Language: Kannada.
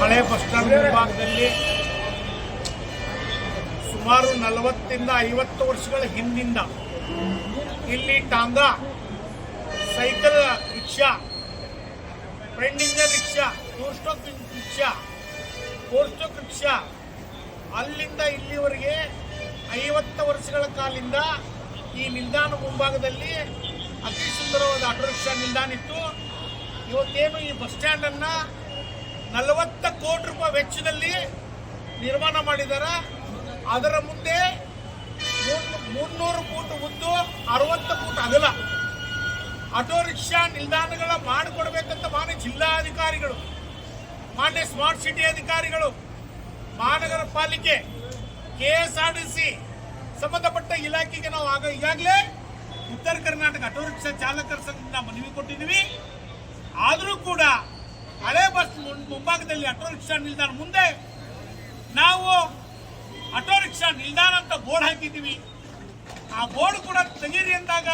ಹಳೆ ಬಸ್ ಸ್ಟ್ಯಾಂಡ್ ಮುಂಭಾಗದಲ್ಲಿ ಸುಮಾರು ನಲವತ್ತಿಂದ ಐವತ್ತು ವರ್ಷಗಳ ಹಿಂದಿಂದ ಇಲ್ಲಿ tonga cycle rickshaw, front engine rickshaw two stroke rickshaw four rickshaw, ಅಲ್ಲಿಂದ ಇಲ್ಲಿವರೆಗೆ ಐವತ್ತು ವರ್ಷಗಳ ಕಾಲಿಂದ ಈ ನಿಲ್ದಾಣ ಮುಂಭಾಗದಲ್ಲಿ ಅತಿ ಸುಂದರವಾದ ಆಟೋ ರಿಕ್ಷಾ ನಿಲ್ದಾಣ ಇತ್ತು. ಇವತ್ತೇನು ಈ ಬಸ್ ಸ್ಟ್ಯಾಂಡನ್ನು ನಲವತ್ತ ಕೋಟಿ ರೂಪಾಯಿ ವೆಚ್ಚದಲ್ಲಿ ನಿರ್ಮಾಣ ಮಾಡಿದ್ದಾರೆ. ಅದರ ಮುಂದೆ ಮುನ್ನೂರು ಫೂಟ್ ಉದ್ದು ಅರವತ್ತು ಫೂಟ್ ಅಗಲ. ಆಟೋ ರಿಕ್ಷಾ ನಿಲ್ದಾಣಗಳ ಮಾಡಿಕೊಡ್ಬೇಕಂತ ಮಾನ್ಯ ಜಿಲ್ಲಾಧಿಕಾರಿಗಳು, ಮಾನ್ಯ ಸ್ಮಾರ್ಟ್ ಸಿಟಿ ಅಧಿಕಾರಿಗಳು, ಮಹಾನಗರ ಪಾಲಿಕೆ ಕೆ ಸಂಬಂಧಪಟ್ಟ ಇಲಾಖೆಗೆ ನಾವು ಆಗ ಈಗಾಗಲೇ ಉತ್ತರ ಕರ್ನಾಟಕ ಆಟೋ ರಿಕ್ಷಾ ಚಾಲಕರ ಸಂಘದಿಂದ ಮನವಿ ಕೊಟ್ಟಿದ್ದೀವಿ. ಆದರೂ ಕೂಡ ಮುಂಭಾಗದಲ್ಲಿ ಆಟೋ ರಿಕ್ಷಾ ನಿಲ್ದಾಣ ಮುಂದೆ ನಾವು ಆಟೋ ರಿಕ್ಷಾ ನಿಲ್ದಾಣ ಅಂತ ಬೋರ್ಡ್ ಹಾಕಿದ್ದೀವಿ. ಆ ಬೋರ್ಡ್ ಕೂಡ ತೆಗೀರಿ ಅಂದಾಗ